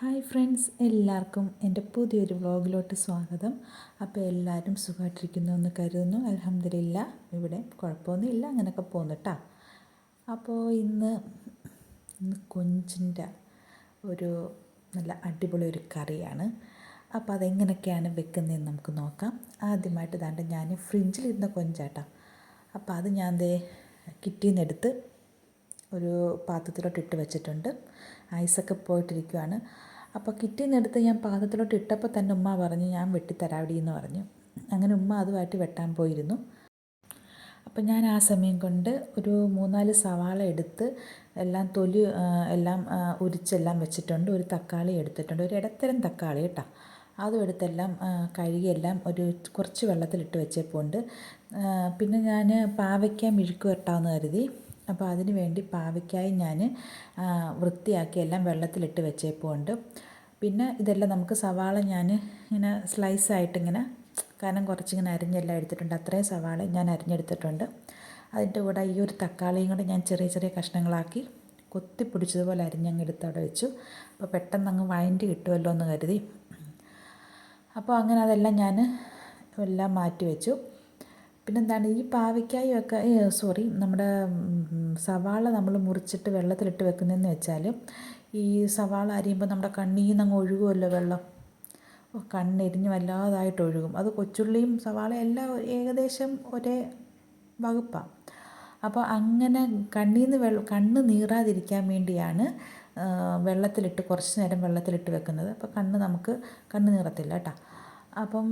Friends എല്ലാവർക്കും എന്റെ പുതിയൊരു വ്ളോഗിലോട്ട് സ്വാഗതം. അപ്പോൾ എല്ലാവരും സുഖമായിട്ടിരിക്കുന്നു എന്ന് കരുതുന്നു. അലഹമില്ല ഇവിടെ കുഴപ്പമൊന്നുമില്ല അങ്ങനെയൊക്കെ പോകുന്നു കേട്ടോ. അപ്പോൾ ഇന്ന് ഇന്ന് കൊഞ്ചിന്റെ ഒരു നല്ല അടിപൊളി ഒരു കറിയാണ്. അപ്പോൾ അതെങ്ങനെയൊക്കെയാണ് വെക്കുന്നതെന്ന് നമുക്ക് നോക്കാം. ആദ്യമായിട്ട് ദാണ്ട് ഞാൻ ഫ്രിഡ്ജിലിരുന്ന കൊഞ്ചാട്ടോ. അപ്പോൾ അത് ഞാൻ ദേ കിറ്റിയിൽ എടുത്ത് ഒരു പാത്രത്തിലോട്ട് ഇട്ട് വെച്ചിട്ടുണ്ട്. ഐസൊക്കെ പോയിട്ടിരിക്കുവാണ്. അപ്പോൾ കിറ്റിൽ എടുത്ത് ഞാൻ പാത്രത്തിലോട്ട് ഇട്ടപ്പോൾ തന്നെ ഉമ്മ പറഞ്ഞു ഞാൻ വെട്ടിത്തരാവിടി എന്ന് പറഞ്ഞു. അങ്ങനെ ഉമ്മ അതുമായിട്ട് വെട്ടാൻ പോയിരുന്നു. അപ്പം ഞാൻ ആ സമയം കൊണ്ട് ഒരു മൂന്നാൽ സവാള എടുത്ത് എല്ലാം തൊലി എല്ലാം ഉരിച്ചെല്ലാം വെച്ചിട്ടുണ്ട്. ഒരു തക്കാളി എടുത്തിട്ടുണ്ട്. ഒരു ഇടത്തരം തക്കാളി കേട്ടോ. അതും എടുത്തെല്ലാം കഴുകിയെല്ലാം ഒരു കുറച്ച് വെള്ളത്തിലിട്ട് വെച്ചപ്പോണ്ട്. പിന്നെ ഞാൻ പാവയ്ക്ക മെഴുക്ക് വെട്ടാമെന്ന് കരുതി. അപ്പോൾ അതിന് വേണ്ടി പാവയ്ക്കായി ഞാൻ വൃത്തിയാക്കി എല്ലാം വെള്ളത്തിലിട്ട് വെച്ചേപ്പുണ്ട്. പിന്നെ ഇതെല്ലാം നമുക്ക് സവാള ഞാൻ ഇങ്ങനെ സ്ലൈസായിട്ടിങ്ങനെ കാരണം കുറച്ചിങ്ങനെ അരിഞ്ഞെല്ലാം എടുത്തിട്ടുണ്ട്. അത്രയും സവാള ഞാൻ അരിഞ്ഞെടുത്തിട്ടുണ്ട്. അതിന്റെ കൂടെ ഈ ഒരു തക്കാളിയും കൂടെ ഞാൻ ചെറിയ ചെറിയ കഷ്ണങ്ങളാക്കി കൊത്തി പിടിച്ചതുപോലെ അരിഞ്ഞങ്ങ് എടുത്ത് അവിടെ വെച്ചു. അപ്പോൾ പെട്ടെന്ന് അങ്ങ് വഴണ്ടി കിട്ടുമല്ലോ എന്ന് കരുതി. അപ്പോൾ അങ്ങനെ അതെല്ലാം ഞാൻ എല്ലാം മാറ്റി വെച്ചു. പിന്നെന്താണ് ഈ പാവയ്ക്കായും ഒക്കെ സോറി നമ്മുടെ സവാള നമ്മൾ മുറിച്ചിട്ട് വെള്ളത്തിലിട്ട് വെക്കുന്നതെന്ന് വെച്ചാൽ ഈ സവാള അരിയുമ്പോൾ നമ്മുടെ കണ്ണിൽ നിന്ന് അങ്ങ് ഒഴുകുമല്ലോ വെള്ളം. കണ്ണെരിഞ്ഞ് വല്ലാതായിട്ട് ഒഴുകും. അത് കൊച്ചുള്ളിയും സവാള എല്ലാം ഏകദേശം ഒരേ വകുപ്പാണ് അപ്പോൾ അങ്ങനെ കണ്ണിൽ നിന്ന് വെള്ളം കണ്ണ് നീറാതിരിക്കാൻ വേണ്ടിയാണ് വെള്ളത്തിലിട്ട് കുറച്ച് നേരം വെള്ളത്തിലിട്ട് വെക്കുന്നത്. അപ്പോൾ കണ്ണ് നമുക്ക് കണ്ണ് നീറത്തില്ല കേട്ടോ. അപ്പം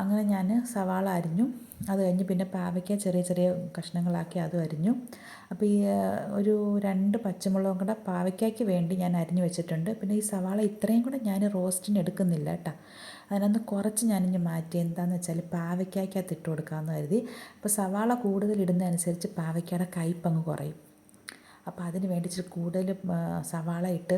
അങ്ങനെ ഞാൻ സവാള അരിഞ്ഞു. അത് കഴിഞ്ഞ് പിന്നെ പാവയ്ക്ക ചെറിയ ചെറിയ കഷ്ണങ്ങളാക്കി അതും അരിഞ്ഞു. അപ്പോൾ ഈ ഒരു രണ്ട് പച്ചമുളകും കൂടെ പാവയ്ക്കയ്ക്ക് വേണ്ടി ഞാൻ അരിഞ്ഞു വെച്ചിട്ടുണ്ട്. പിന്നെ ഈ സവാള ഇത്രയും കൂടെ ഞാൻ റോസ്റ്റിന് എടുക്കുന്നില്ല കേട്ടോ. അതിനൊന്ന് കുറച്ച് ഞാനിഞ്ഞ് മാറ്റി എന്താണെന്ന് വെച്ചാൽ പാവയ്ക്കകത്ത് ഇട്ട് കൊടുക്കാമെന്ന് കരുതി. അപ്പോൾ സവാള കൂടുതൽ ഇടുന്നതനുസരിച്ച് പാവയ്ക്കയുടെ കയ്പങ്ങ് കുറയും. അപ്പോൾ അതിന് വേണ്ടി ഇച്ചിരി കൂടുതൽ സവാള ഇട്ട്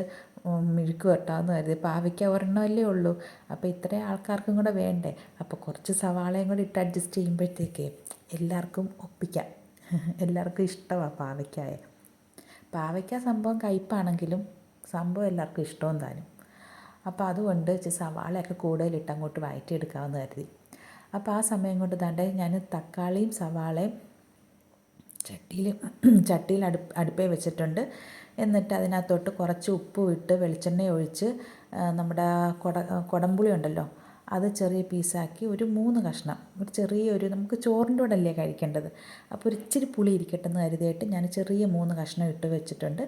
മെഴുക്ക് വെട്ടാമെന്ന് കരുതി. പാവയ്ക്ക ഒരെണ്ണമല്ലേ ഉള്ളൂ. അപ്പോൾ ഇത്രയും ആൾക്കാർക്കും കൂടെ വേണ്ടേ? അപ്പോൾ കുറച്ച് സവാളയും കൂടി ഇട്ട് അഡ്ജസ്റ്റ് ചെയ്യുമ്പോഴത്തേക്ക് എല്ലാവർക്കും ഒപ്പിക്കാം. എല്ലാവർക്കും ഇഷ്ടമാണ് പാവയ്ക്കായ. പാവയ്ക്ക സംഭവം കയ്പ്പാണെങ്കിലും സംഭവം എല്ലാവർക്കും ഇഷ്ടവും താനും. അപ്പോൾ അതുകൊണ്ട് സവാളയൊക്കെ കൂടുതലിട്ട് അങ്ങോട്ട് വഴറ്റിയെടുക്കാമെന്ന് കരുതി. അപ്പോൾ ആ സമയം കൊണ്ട് താണ്ടെ ഞാൻ തക്കാളിയും സവാളയും ചട്ടിയിൽ ചട്ടിയിൽ അടുപ്പ് അടുപ്പേ വെച്ചിട്ടുണ്ട്. എന്നിട്ട് അതിനകത്തോട്ട് കുറച്ച് ഉപ്പ് ഇട്ട് വെളിച്ചെണ്ണ ഒഴിച്ച് നമ്മുടെ കൊട കുടംപുളി ഉണ്ടല്ലോ അത് ചെറിയ പീസാക്കി ഒരു മൂന്ന് കഷ്ണം ഒരു ചെറിയ ഒരു നമുക്ക് ചോറിന്റെ കൂടെ അല്ലേ കഴിക്കേണ്ടത്. അപ്പോൾ ഒരു ഇച്ചിരി പുളി ഇരിക്കട്ടെ എന്ന് കരുതിയിട്ട് ഞാൻ ചെറിയ മൂന്ന് കഷ്ണം ഇട്ട് വെച്ചിട്ടുണ്ട്.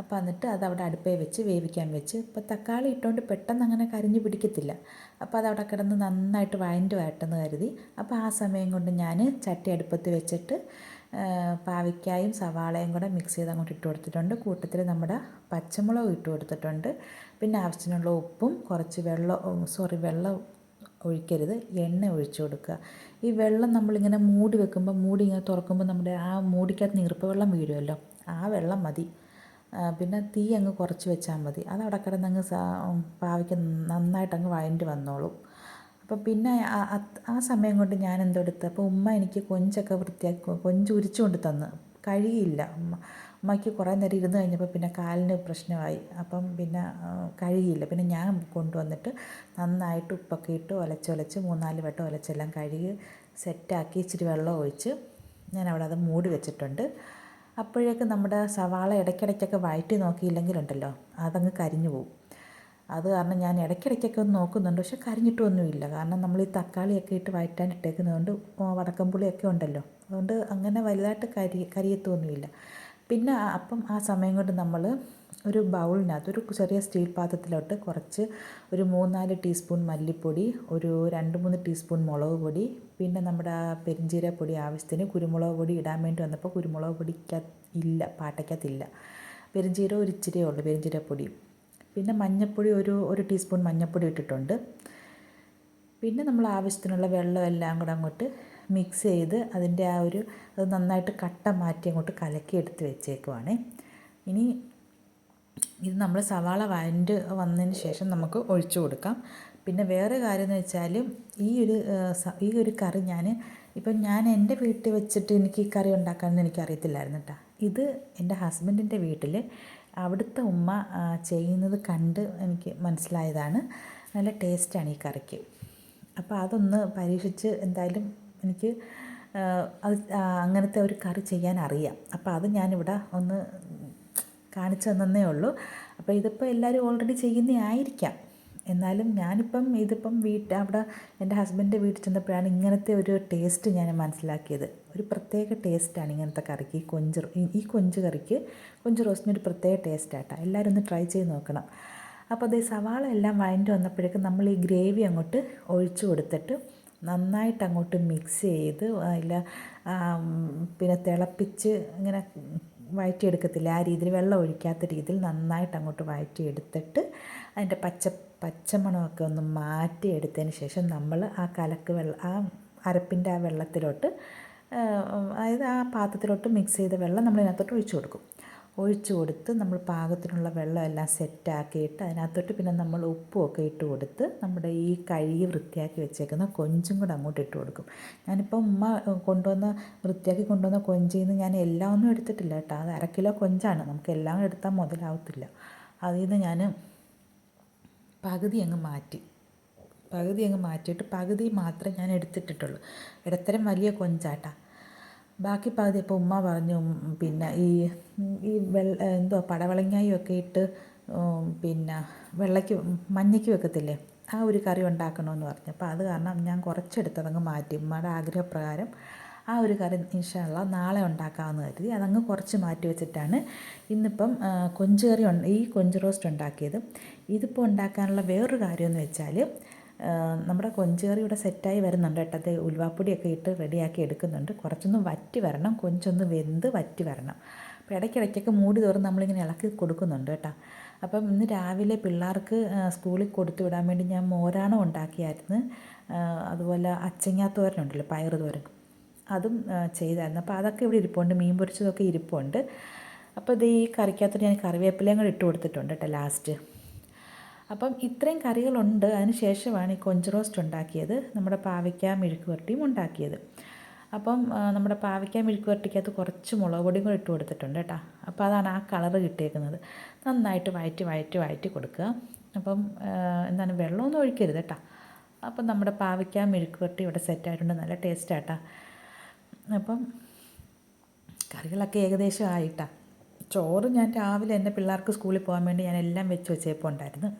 അപ്പോൾ എന്നിട്ട് അത് അവിടെ അടുപ്പേ വെച്ച് വേവിക്കാൻ വെച്ച് ഇപ്പോൾ തക്കാളി ഇട്ടുകൊണ്ട് പെട്ടെന്ന് അങ്ങനെ കരിഞ്ഞു പിടിക്കത്തില്ല. അപ്പോൾ അത് അവിടെ കിടന്ന് നന്നായിട്ട് വഴന്റെ വരട്ടെന്ന് കരുതി. അപ്പോൾ ആ സമയം കൊണ്ട് ഞാൻ ചട്ടി അടുപ്പത്ത് വെച്ചിട്ട് പാവയ്ക്കായും സവാളയും കൂടെ മിക്സ് ചെയ്ത് അങ്ങോട്ട് ഇട്ട് കൊടുത്തിട്ടുണ്ട്. കൂട്ടത്തിൽ നമ്മുടെ പച്ചമുളകും ഇട്ട് കൊടുത്തിട്ടുണ്ട്. പിന്നെ ആവശ്യത്തിനുള്ള ഉപ്പും കുറച്ച് വെള്ളം സോറി വെള്ളം ഒഴിക്കരുത്. എണ്ണ ഒഴിച്ചു കൊടുക്കുക. ഈ വെള്ളം നമ്മളിങ്ങനെ മൂടി വെക്കുമ്പോൾ മൂടി ഇങ്ങനെ തുറക്കുമ്പോൾ നമ്മുടെ ആ മൂടിക്കകത്ത് നീർപ്പ് വെള്ളം വീഴുമല്ലോ. ആ വെള്ളം മതി. പിന്നെ തീ അങ്ങ് കുറച്ച് വെച്ചാൽ മതി. അത് അവിടെ കിടന്നങ്ങ് പാവയ്ക്ക് നന്നായിട്ട് അങ്ങ് വഴണ്ട് വന്നോളും. അപ്പോൾ പിന്നെ ആ സമയം കൊണ്ട് ഞാൻ എന്തെടുത്ത് അപ്പോൾ ഉമ്മ എനിക്ക് കൊഞ്ചൊക്കെ വൃത്തിയാക്കി കൊഞ്ച് ഉരിച്ചുകൊണ്ട് തന്ന്. കഴുകിയില്ല ഉമ്മ ഉമ്മയ്ക്ക് കുറേ നേരം ഇരുന്ന് കഴിഞ്ഞപ്പോൾ പിന്നെ കാലിന് പ്രശ്നമായി. അപ്പം പിന്നെ കഴുകിയില്ല പിന്നെ ഞാൻ കൊണ്ടുവന്നിട്ട് നന്നായിട്ട് ഉപ്പൊക്കെ ഇട്ട് ഒലച്ചൊലച്ച് മൂന്നാൽ വട്ടം ഒലച്ചെല്ലാം കഴുകി സെറ്റാക്കി ഇച്ചിരി വെള്ളം ഒഴിച്ച് ഞാൻ അവിടെ അത് മൂടി വെച്ചിട്ടുണ്ട്. അപ്പോഴേക്ക് നമ്മുടെ സവാള ഇടയ്ക്കിടയ്ക്കൊക്കെ വഴറ്റി നോക്കിയില്ലെങ്കിലുണ്ടല്ലോ അതങ്ങ് കരിഞ്ഞു പോകും അത് കാരണം ഞാൻ ഇടയ്ക്കിടയ്ക്കൊക്കെ ഒന്ന് നോക്കുന്നുണ്ട്. പക്ഷെ കരിഞ്ഞിട്ടൊന്നുമില്ല. കാരണം നമ്മൾ ഈ തക്കാളിയൊക്കെ ഇട്ട് വഴറ്റാൻ ഇട്ടേക്കുന്നതുകൊണ്ട് വടക്കമ്പുളിയൊക്കെ ഉണ്ടല്ലോ. അതുകൊണ്ട് അങ്ങനെ വലുതായിട്ട് കരി കരിയത്തൊന്നുമില്ല. പിന്നെ അപ്പം ആ സമയം കൊണ്ട് നമ്മൾ ഒരു ബൗളിനകത്ത് ഒരു ചെറിയ സ്റ്റീൽ പാത്രത്തിലോട്ട് കുറച്ച് ഒരു മൂന്നാൽ ടീസ്പൂൺ മല്ലിപ്പൊടി ഒരു രണ്ട് മൂന്ന് ടീസ്പൂൺ മുളക് പൊടി പിന്നെ നമ്മുടെ പെരിഞ്ചീരപ്പൊടി ആവശ്യത്തിന് കുരുമുളക് പൊടി ഇടാൻ വേണ്ടി വന്നപ്പോൾ കുരുമുളക് പൊടിക്ക ഇല്ല പാട്ടയ്ക്കകത്തില്ല പെരിഞ്ചീരം ഒരു ഇച്ചിരിയേ ഉള്ളൂ പെരിഞ്ചീരപ്പൊടി പിന്നെ മഞ്ഞൾപ്പൊടി ഒരു ഒരു ടീസ്പൂൺ മഞ്ഞൾപ്പൊടി ഇട്ടിട്ടുണ്ട്. പിന്നെ നമ്മൾ ആവശ്യത്തിനുള്ള വെള്ളം എല്ലാം കൂടെ അങ്ങോട്ട് മിക്സ് ചെയ്ത് അതിന്റെ ആ ഒരു അത് നന്നായിട്ട് കട്ട മാറ്റി അങ്ങോട്ട് കലക്കി എടുത്ത് വെച്ചേക്കുവാണ്. ഇനി ഇത് നമ്മൾ സവാള വഴണ്ട് വന്നതിന് ശേഷം നമുക്ക് ഒഴിച്ചു കൊടുക്കാം. പിന്നെ വേറെ കാര്യം എന്ന് വെച്ചാൽ ഈ ഒരു ഈ ഒരു കറി ഞാൻ ഇപ്പം ഞാൻ എന്റെ വീട്ടിൽ വെച്ചിട്ട് എനിക്ക് ഈ കറി ഉണ്ടാക്കാമെന്ന് എനിക്ക് അറിയത്തില്ലായിരുന്നു കേട്ടോ ഇത് എന്റെ ഹസ്ബൻഡിന്റെ വീട്ടിൽ അവിടുത്തെ ഉമ്മ ചെയ്യുന്നത് കണ്ട് എനിക്ക് മനസ്സിലായതാണ്. നല്ല ടേസ്റ്റാണ് ഈ കറിക്ക്. അപ്പോൾ അതൊന്ന് പരീക്ഷിച്ച് എന്തായാലും എനിക്ക് അത് അങ്ങനത്തെ ഒരു കറി ചെയ്യാൻ അറിയാം. അപ്പോൾ അത് ഞാനിവിടെ ഒന്ന് കാണിച്ചു തന്നേ ഉള്ളൂ. അപ്പോൾ ഇതിപ്പോൾ എല്ലാവരും ഓൾറെഡി ചെയ്യുന്നതായിരിക്കാം എന്നാലും ഞാനിപ്പം ഇതിപ്പം വീട്ട് അവിടെ എന്റെ ഹസ്ബൻഡിന്റെ വീട്ടിൽ ചെന്നപ്പോഴാണ് ഇങ്ങനത്തെ ഒരു ടേസ്റ്റ് ഞാൻ മനസ്സിലാക്കിയത്. ഒരു പ്രത്യേക ടേസ്റ്റാണ് ഇങ്ങനത്തെ കറിക്ക്. ഈ കൊഞ്ച് ഈ കൊഞ്ച് കറിക്ക് കൊഞ്ച് റോസ്റ്റിന് ഒരു പ്രത്യേക ടേസ്റ്റാട്ടോ എല്ലാവരും ഒന്ന് ട്രൈ ചെയ്ത് നോക്കണം. അപ്പോൾ അതേ സവാള എല്ലാം വഴണ്ടി വന്നപ്പോഴേക്കും നമ്മൾ ഈ ഗ്രേവി അങ്ങോട്ട് ഒഴിച്ചു കൊടുത്തിട്ട് നന്നായിട്ട് അങ്ങോട്ട് മിക്സ് ചെയ്ത് അതിൽ പിന്നെ തിളപ്പിച്ച് ഇങ്ങനെ വഴറ്റിയെടുക്കത്തില്ല. ആ രീതിയിൽ വെള്ളം ഒഴിക്കാത്ത രീതിയിൽ നന്നായിട്ട് അങ്ങോട്ട് വഴറ്റിയെടുത്തിട്ട് അതിന്റെ പച്ച പച്ചമണമൊക്കെ ഒന്ന് മാറ്റിയെടുത്തതിന് ശേഷം നമ്മൾ ആ കലക്ക് വെള്ളം ആ അരപ്പിന്റെ ആ വെള്ളത്തിലോട്ട് അതായത് ആ പാത്രത്തിലോട്ട് മിക്സ് ചെയ്ത വെള്ളം നമ്മൾ ഇതിനകത്തോട്ട് ഒഴിച്ചു കൊടുക്കും. ഒഴിച്ചു കൊടുത്ത് നമ്മൾ പാകത്തിനുള്ള വെള്ളമെല്ലാം സെറ്റാക്കിയിട്ട് അതിനകത്തോട്ട് പിന്നെ നമ്മൾ ഉപ്പുമൊക്കെ ഇട്ട് കൊടുത്ത് നമ്മുടെ ഈ കഴുകി വൃത്തിയാക്കി വെച്ചേക്കുന്ന കൊഞ്ചും കൂടെ അങ്ങോട്ട് ഇട്ട് കൊടുക്കും. ഞാനിപ്പോൾ ഉമ്മ കൊണ്ടുവന്ന വൃത്തിയാക്കി കൊണ്ടുവന്ന കൊഞ്ചിൽ നിന്ന് ഞാൻ എല്ലാം ഒന്നും എടുത്തിട്ടില്ല കേട്ടോ. അത് അര കിലോ കൊഞ്ചാണ്. നമുക്ക് എല്ലാം എടുത്താൽ മുതലാവത്തില്ല. അതിൽ നിന്ന് ഞാൻ പകുതി അങ്ങ് മാറ്റി. പകുതി അങ്ങ് മാറ്റിയിട്ട് പകുതി മാത്രമേ ഞാൻ എടുത്തിട്ടിട്ടുള്ളൂ. ഇടത്തരം വലിയ കൊഞ്ചാട്ടാ. ബാക്കി പകുതി ഇപ്പോൾ ഉമ്മ പറഞ്ഞു പിന്നെ ഈ ഈ വെള്ള എന്തോ പടവളങ്ങായും ഒക്കെ ഇട്ട് പിന്നെ വെള്ളയ്ക്ക് മഞ്ഞയ്ക്ക് വെക്കത്തില്ലേ ആ ഒരു കറി ഉണ്ടാക്കണമെന്ന് പറഞ്ഞു. അപ്പോൾ അത് കാരണം ഞാൻ കുറച്ചെടുത്തതങ്ങ് മാറ്റി. ഉമ്മയുടെ ആഗ്രഹപ്രകാരം ആ ഒരു കറി ഇൻഷാള്ള നാളെ ഉണ്ടാക്കാമെന്ന് കരുതി. അതങ്ങ് കുറച്ച് മാറ്റി വെച്ചിട്ടാണ് ഇന്നിപ്പം കൊഞ്ച് കറി ഈ കൊഞ്ച് റോസ്റ്റ് ഉണ്ടാക്കിയത്. ഇതിപ്പോൾ ഉണ്ടാക്കാനുള്ള വേറൊരു കാര്യമെന്ന് വെച്ചാൽ നമ്മുടെ കൊഞ്ചുകറി ഇവിടെ സെറ്റായി വരുന്നുണ്ട് കേട്ടോ. അത് ഉലുവാപ്പൊടിയൊക്കെ ഇട്ട് റെഡിയാക്കി എടുക്കുന്നുണ്ട്. കുറച്ചൊന്ന് വറ്റി വരണം. കൊഞ്ചൊന്ന് വെന്ത് വറ്റി വരണം. അപ്പോൾ ഇടയ്ക്കിടയ്ക്കൊക്കെ മൂടി തോറും നമ്മളിങ്ങനെ ഇളക്കി കൊടുക്കുന്നുണ്ട് കേട്ടോ. അപ്പം ഇന്ന് രാവിലെ പിള്ളേർക്ക് സ്കൂളിൽ കൊടുത്തു വിടാൻ വേണ്ടി ഞാൻ മോരാണം ഉണ്ടാക്കിയായിരുന്നു. അതുപോലെ അച്ചങ്ങാത്തോരനുണ്ടല്ലോ പയർ തോരൻ. അതും ചെയ്തായിരുന്നു. അപ്പോൾ അതൊക്കെ ഇവിടെ ഇരിപ്പുണ്ട്. മീൻ പൊരിച്ചതൊക്കെ ഇരിപ്പുണ്ട്. അപ്പോൾ ഇത് ഈ കറിക്കകത്തോട്ട് ഞാൻ കറിവേപ്പിലയും കൂടെ ഇട്ട് കൊടുത്തിട്ടുണ്ട് കേട്ടോ ലാസ്റ്റ്. അപ്പം ഇത്രയും കറികളുണ്ട്. അതിന് ശേഷമാണ് ഈ കൊഞ്ച് റോസ്റ്റ് ഉണ്ടാക്കിയത്. നമ്മുടെ പാവയ്ക്ക മെഴുക്ക് വരട്ടിയും ഉണ്ടാക്കിയത്. അപ്പം നമ്മുടെ പാവയ്ക്ക മെഴുക്ക് വരട്ടിക്കകത്ത് കുറച്ച് മുളക് പൊടിയും കൂടെ ഇട്ട് കൊടുത്തിട്ടുണ്ട് കേട്ടോ. അപ്പോൾ അതാണ് ആ കളറ് കിട്ടിയേക്കുന്നത്. നന്നായിട്ട് വഴറ്റി വഴറ്റി വഴറ്റി കൊടുക്കുക. അപ്പം എന്താണ് വെള്ളമൊന്നും ഒഴിക്കരുത് കേട്ടോ. അപ്പം നമ്മുടെ പാവയ്ക്ക മെഴുക്ക് വരട്ടി ഇവിടെ സെറ്റായിട്ടുണ്ട് നല്ല ടേസ്റ്റാട്ടാ അപ്പം കറികളൊക്കെ ഏകദേശം ആയിട്ടാ. ചോറ് ഞാൻ രാവിലെ എന്റെ പിള്ളേർക്ക് സ്കൂളിൽ പോകാൻ വേണ്ടി ഞാൻ എല്ലാം വെച്ച് വെച്ചേപ്പോൾ ഉണ്ടായിരുന്നു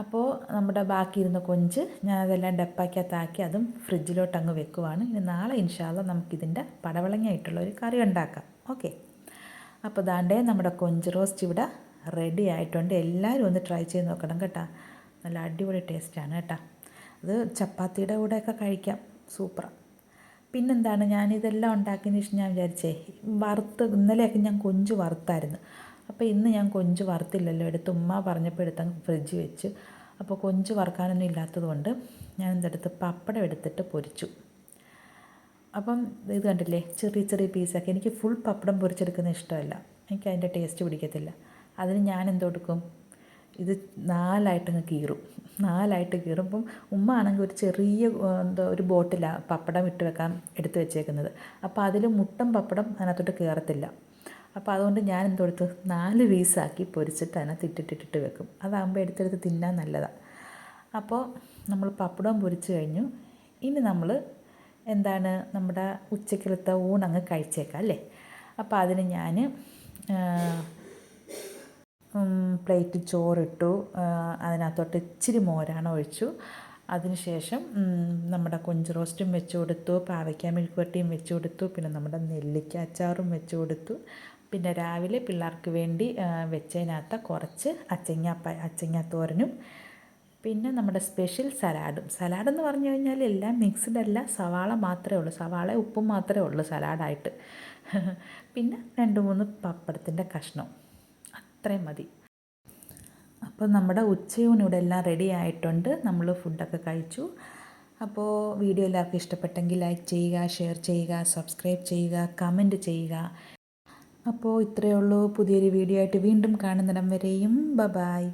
അപ്പോൾ നമ്മുടെ ബാക്കി ഇരുന്ന കൊഞ്ച് ഞാൻ അതെല്ലാം ഡപ്പാക്കകത്താക്കി അതും ഫ്രിഡ്ജിലോട്ട് അങ്ങ് വെക്കുവാണ്. ഇനി നാളെ ഇൻഷാല്ല നമുക്കിതിന്റെ പടവളങ്ങയായിട്ടുള്ള ഒരു കറി ഉണ്ടാക്കാം. ഓക്കെ. അപ്പോൾ ദാണ്ടേ നമ്മുടെ കൊഞ്ച് റോസ്റ്റ് ഇവിടെ റെഡി ആയിട്ടുണ്ട്. എല്ലാവരും ഒന്ന് ട്രൈ ചെയ്ത് നോക്കണം കേട്ടോ. നല്ല അടിപൊളി ടേസ്റ്റാണ് കേട്ടോ. അത് ചപ്പാത്തിയുടെ കൂടെയൊക്കെ കഴിക്കാം. സൂപ്പറാണ് പിന്നെന്താണ് ഞാനിതെല്ലാം ഉണ്ടാക്കിയതിന് ശേഷം ഞാൻ വിചാരിച്ചേ വറുത്ത് ഇന്നലെയൊക്കെ ഞാൻ കൊഞ്ച് വറുത്തായിരുന്നു. അപ്പോൾ ഇന്ന് ഞാൻ കൊഞ്ച് വറുത്തില്ലല്ലോ എടുത്ത് ഉമ്മ പറഞ്ഞപ്പോൾ എടുത്ത് ഫ്രിഡ്ജ് വെച്ച്. അപ്പോൾ കൊഞ്ച് വറുക്കാനൊന്നും ഇല്ലാത്തതുകൊണ്ട് ഞാൻ എന്തെടുത്ത് പപ്പടം എടുത്തിട്ട് പൊരിച്ചു. അപ്പം ഇത് കണ്ടില്ലേ ചെറിയ ചെറിയ പീസൊക്കെ എനിക്ക് ഫുൾ പപ്പടം പൊരിച്ചെടുക്കുന്ന ഇഷ്ടമല്ല. എനിക്ക് അതിന്റെ ടേസ്റ്റ് പിടിക്കത്തില്ല. അതിന് ഞാൻ എന്തെടുക്കും ഇത് നാലായിട്ടങ്ങ് കീറും. നാലായിട്ട് കീറുമ്പം ഉമ്മ ആണെങ്കിൽ ഒരു ചെറിയ എന്താ ഒരു ബോട്ടിലാണ് പപ്പടം ഇട്ട് വെക്കാൻ എടുത്ത് വെച്ചേക്കുന്നത്. അപ്പോൾ അതിൽ മുട്ടം പപ്പടം അതിനകത്തോട്ട് കയറത്തില്ല അപ്പോൾ അതുകൊണ്ട് ഞാൻ എന്ത് കൊടുത്ത്? നാല് പീസാക്കി പൊരിച്ചിട്ട് അതിനകത്ത് ഇട്ടിട്ടിട്ടിട്ട് വെക്കും. അതാകുമ്പോൾ എടുത്തെടുത്ത് തിന്നാൻ നല്ലതാണ് അപ്പോൾ നമ്മൾ പപ്പടം പൊരിച്ച് കഴിഞ്ഞു. ഇനി നമ്മൾ എന്താണ് നമ്മുടെ ഉച്ചക്കലത്തെ ഊണങ്ങ് കഴിച്ചേക്കാം അല്ലേ? അപ്പോൾ അതിന് ഞാൻ പ്ലേറ്റ് ചോറിട്ടു. അതിനകത്തോട്ട് ഇച്ചിരി മോരാണ് ഒഴിച്ചു. അതിനുശേഷം നമ്മുടെ കൊഞ്ച് റോസ്റ്റും വെച്ച് കൊടുത്തു പാവയ്ക്ക മെഴുക്കുവരട്ടിയും വെച്ച് കൊടുത്തു പിന്നെ നമ്മുടെ നെല്ലിക്ക അച്ചാറും വെച്ച് കൊടുത്തു പിന്നെ രാവിലെ പിള്ളേർക്ക് വേണ്ടി വെച്ചതിനകത്ത കുറച്ച് അച്ചങ്ങ അച്ചങ്ങ തോരനും പിന്നെ നമ്മുടെ സ്പെഷ്യൽ സലാഡും. സലാഡ് എന്ന് പറഞ്ഞു കഴിഞ്ഞാൽ എല്ലാം മിക്സ്ഡ് അല്ല സവാള മാത്രമേ ഉള്ളൂ. സവാള ഉപ്പും മാത്രമേ ഉള്ളൂ സലാഡായിട്ട്. പിന്നെ രണ്ട് മൂന്ന് പപ്പടത്തിന്റെ കഷ്ണം. അത്രയും മതി. അപ്പോൾ നമ്മുടെ ഉച്ചയൂണ് ഇവിടെ എല്ലാം റെഡി ആയിട്ടുണ്ട്. നമ്മൾ ഫുഡൊക്കെ കഴിച്ചു. അപ്പോൾ വീഡിയോ എല്ലാവർക്കും ഇഷ്ടപ്പെട്ടെങ്കിൽ ലൈക്ക് ചെയ്യുക ഷെയർ ചെയ്യുക സബ്സ്ക്രൈബ് ചെയ്യുക കമന്റ് ചെയ്യുക. അപ്പോൾ ഇത്രയേ ഉള്ളൂ. പുതിയൊരു വീഡിയോ ആയിട്ട് വീണ്ടും കാണുന്നിടം വരെയും. ബ ബായ്